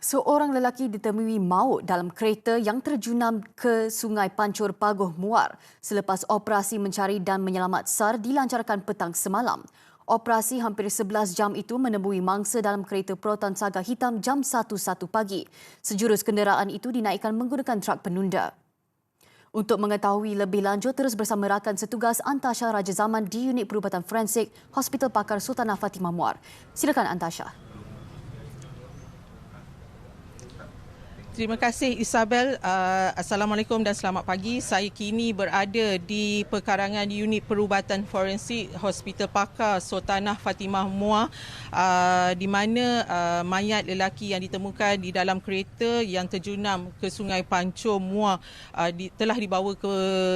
Seorang lelaki ditemui maut dalam kereta yang terjunam ke Sungai Pancur Pagoh Muar selepas operasi mencari dan menyelamat SAR dilancarkan petang semalam. Operasi hampir 11 jam itu menemui mangsa dalam kereta Proton Saga Hitam jam 1.1 pagi. Sejurus kenderaan itu dinaikkan menggunakan trak penunda. Untuk mengetahui lebih lanjut, terus bersama rakan setugas Antasha Raja Zaman di Unit Perubatan Forensik Hospital Pakar Sultanah Fatimah Muar. Silakan Antasha. Terima kasih Isabel. Uh, Assalamualaikum dan selamat pagi. Saya kini berada di pekarangan unit perubatan forensik Hospital Pakar Sultanah Fatimah Muar uh, di mana uh, mayat lelaki yang ditemukan di dalam kereta yang terjunam ke Sungai uh, di, telah dibawa ke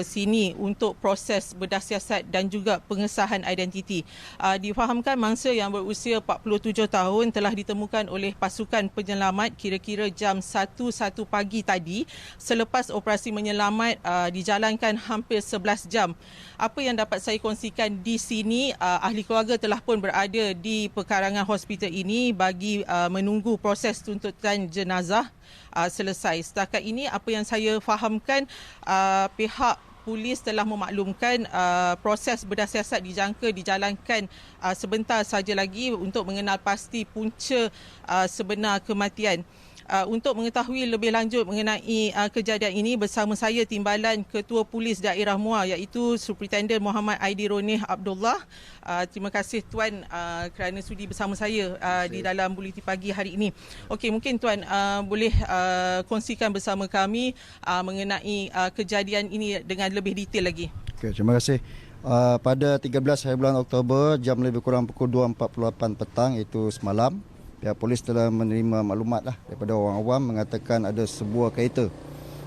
sini untuk proses bedah siasat dan juga pengesahan identiti. Difahamkan mangsa yang berusia 47 tahun telah ditemukan oleh pasukan penyelamat kira-kira jam 1 satu pagi tadi selepas operasi menyelamat uh, dijalankan hampir 11 jam. Apa yang dapat saya kongsikan di sini uh, ahli keluarga telah pun berada di pekarangan hospital ini bagi uh, menunggu proses tuntutan jenazah uh, selesai. Setakat ini apa yang saya fahamkan uh, pihak polis telah memaklumkan uh, proses bedah siasat dijangka dijalankan uh, sebentar saja lagi untuk mengenal pasti punca uh, sebenar kematian. Uh, untuk mengetahui lebih lanjut mengenai uh, kejadian ini bersama saya Timbalan Ketua Polis Daerah Muar iaitu Superintendent Muhammad Aidi Ronih Abdullah. Uh, terima kasih Tuan uh, kerana sudi bersama saya uh, di dalam Buliti Pagi hari ini. Okey, mungkin Tuan uh, boleh uh, kongsikan bersama kami uh, mengenai uh, kejadian ini dengan lebih detail lagi. Okay, terima kasih. Uh, pada 13 hari bulan Oktober jam lebih kurang pukul 2.48 petang itu semalam pihak polis telah menerima maklumat lah daripada orang awam mengatakan ada sebuah kereta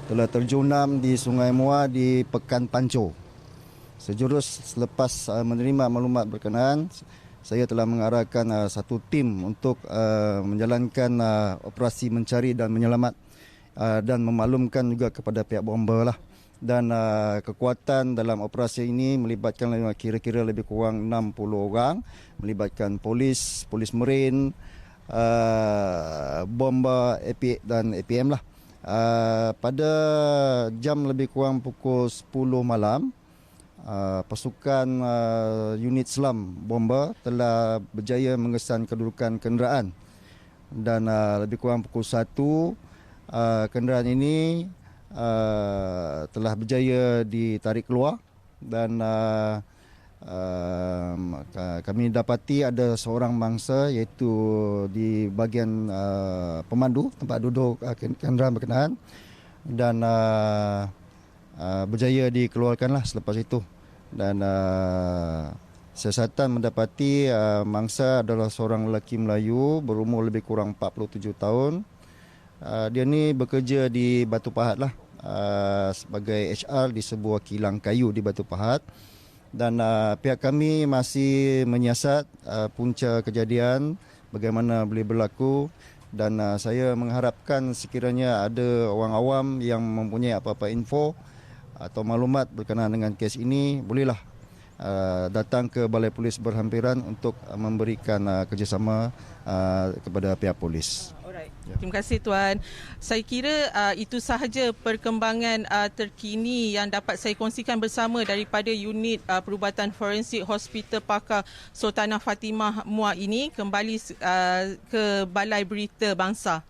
telah terjunam di Sungai Muar di Pekan Panco. Sejurus selepas uh, menerima maklumat berkenaan, saya telah mengarahkan uh, satu tim untuk uh, menjalankan operasi mencari dan menyelamat dan memaklumkan juga kepada pihak bomba lah. Dan kekuatan dalam operasi ini melibatkan kira-kira lebih kurang 60 orang, melibatkan polis, polis merin, uh, bomba AP dan APM lah. Uh, pada jam lebih kurang pukul 10 malam, uh, pasukan uh, unit selam bomba telah berjaya mengesan kedudukan kenderaan. Dan uh, lebih kurang pukul 1, uh, kenderaan ini uh, telah berjaya ditarik keluar dan uh, Uh, kami dapati ada seorang mangsa iaitu di bahagian uh, pemandu tempat duduk uh, kenderaan berkenaan dan uh, uh, berjaya dikeluarkanlah selepas itu. Dan uh, siasatan mendapati uh, mangsa adalah seorang lelaki Melayu berumur lebih kurang 47 tahun. Uh, dia ni bekerja di Batu Pahat lah uh, sebagai HR di sebuah kilang kayu di Batu Pahat dan uh, pihak kami masih menyiasat uh, punca kejadian bagaimana boleh berlaku dan uh, saya mengharapkan sekiranya ada orang awam yang mempunyai apa-apa info atau maklumat berkenaan dengan kes ini bolehlah uh, datang ke Balai Polis Berhampiran untuk memberikan uh, kerjasama uh, kepada pihak polis. Ya. Terima kasih Tuan. Saya kira uh, itu sahaja perkembangan uh, terkini yang dapat saya kongsikan bersama daripada unit uh, perubatan forensik Hospital Pakar Sultanah Fatimah Muar ini kembali uh, ke Balai Berita Bangsa.